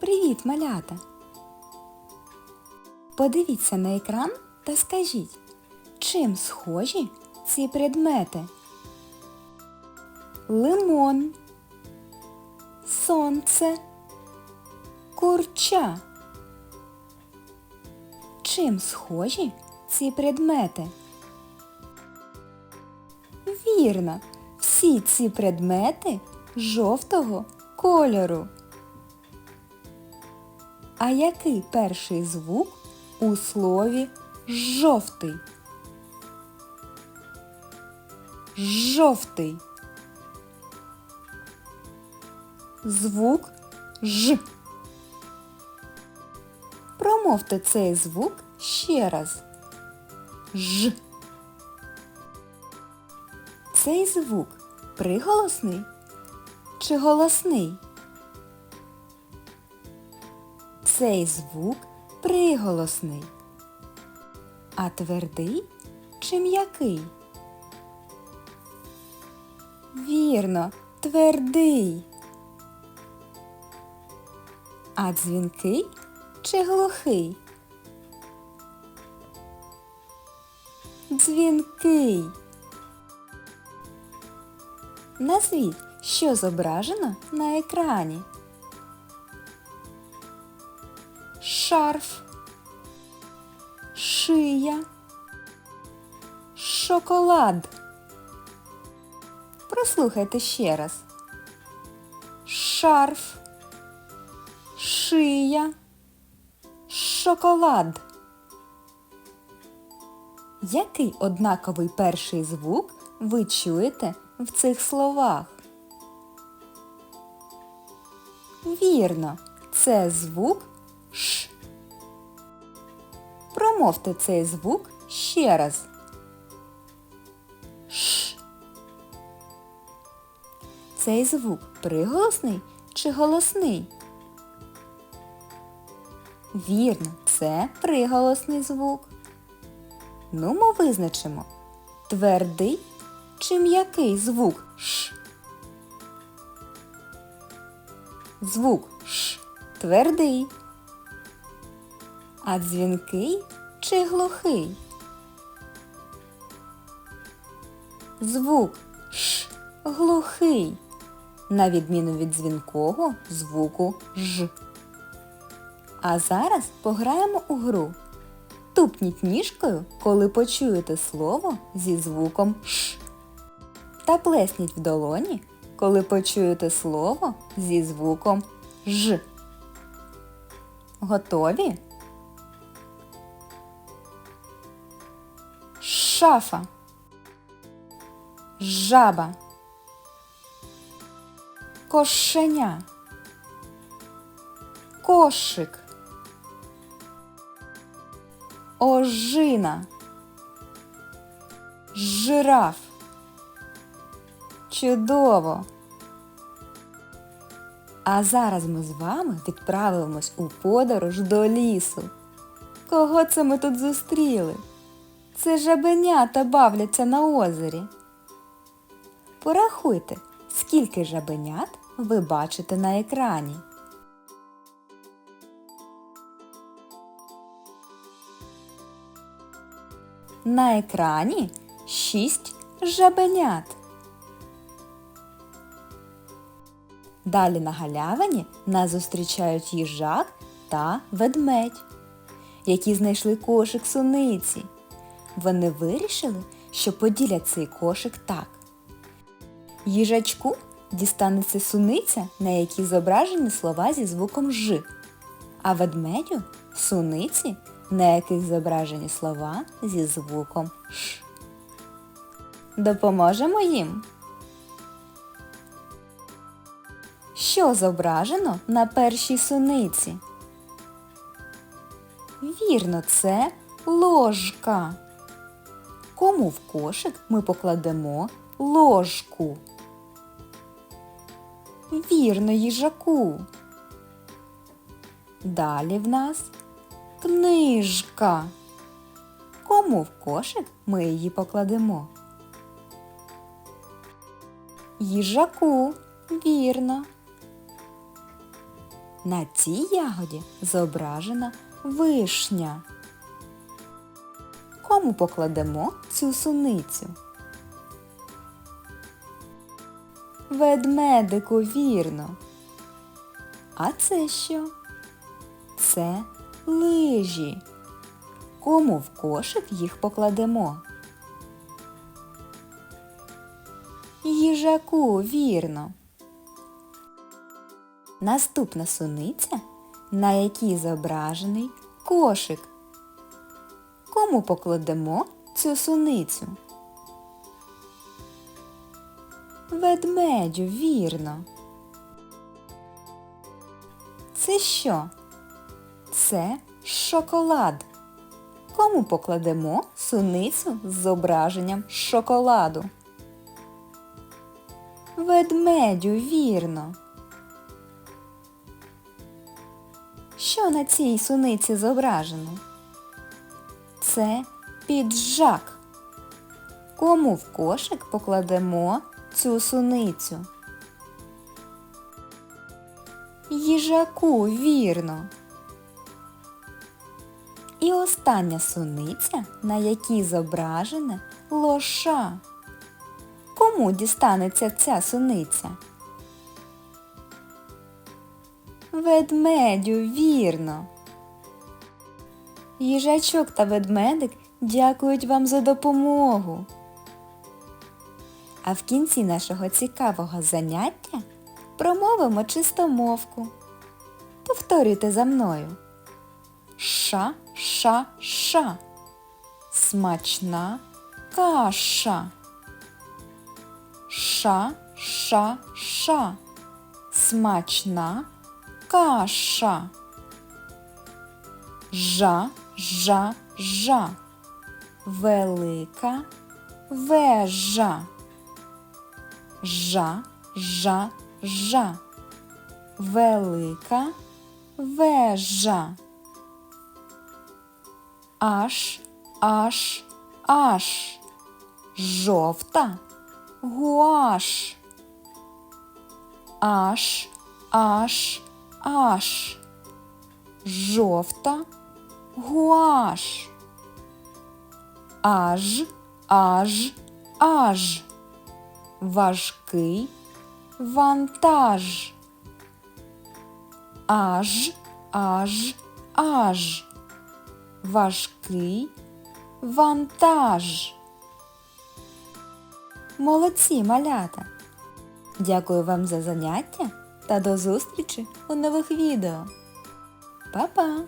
Привіт, малята! Подивіться на екран та скажіть, чим схожі ці предмети? Лимон, сонце, курча. Чим схожі ці предмети? Вірно, всі ці предмети жовтого кольору. А який перший звук у слові жовтий? Жовтий. Звук Ж. Промовте цей звук ще раз. Ж. Цей звук приголосний чи голосний? Цей звук приголосний. А твердий чи м'який? Вірно, твердий. А дзвінкий чи глухий? Дзвінкий. Назвіть, що зображено на екрані. Шарф, шия, шоколад. Прослухайте ще раз. Шарф, шия, шоколад. Який однаковий перший звук ви чуєте в цих словах? Вірно, це звук Промовте цей звук ще раз. Ш. Цей звук приголосний чи голосний? Вірно, це приголосний звук. Ну, ми визначимо твердий чи м'який звук Ш. Звук Ш твердий. А дзвінкий чи глухий? Звук Ш глухий, на відміну від дзвінкого звуку Ж. А зараз пограємо у гру. Тупніть ніжкою, коли почуєте слово зі звуком Ш. Та плесніть в долоні, коли почуєте слово зі звуком Ж. Готові? Шафа. Жаба. Кошеня. Кошик. Ожина. Жираф. Чудово! А зараз ми з вами відправимось у подорож до лісу. Кого це ми тут зустріли? Це жабенята бавляться на озері. Порахуйте, скільки жабенят ви бачите на екрані. На екрані шість жабенят. Далі на галявині нас зустрічають їжак та ведмедь, які знайшли кошик суниці. Вони вирішили, що поділять цей кошик так. Їжачку дістанеться суниця, на якій зображені слова зі звуком Ж, а ведмедю суниці, на яких зображені слова зі звуком Ш. Допоможемо їм. Що зображено на першій суниці? Вірно, це ложка. Кому в кошик ми покладемо ложку? Вірно, їжаку. Далі в нас книжка. Кому в кошик ми її покладемо? Їжаку, вірно. На цій ягоді зображена вишня. Кому покладемо цю суницю? Ведмедику вірно. А це що? Це лижі. Кому в кошик їх покладемо? Їжаку вірно. Наступна суниця, на якій зображений кошик. Кому покладемо цю суницю? Ведмедю, вірно. Це що? Це шоколад. Кому покладемо суницю з зображенням шоколаду? Ведмедю, вірно. Що на цій суниці зображено? Це піджак. Кому в кошик покладемо цю суницю? Їжаку, вірно. І остання суниця, на якій зображене лоша. Кому дістанеться ця суниця? Ведмедю, вірно. Їжачок та ведмедик дякують вам за допомогу. А в кінці нашого цікавого заняття промовимо чистомовку. Повторюйте за мною. Ша, ша, ша. Смачна каша. Ша, ша, ша. Смачна каша. Жа, жа, жа. Велика вежа. Жа, жа, жа. Велика вежа. Аш, аш, аш. Жовта гуаш. Аш, аш, аш. Жовта гуаш. Аж, аж, аж. Важкий вантаж. Аж, аж, аж. Важкий вантаж. Молодці, малята! Дякую вам за заняття та до зустрічі у нових відео. Па-па!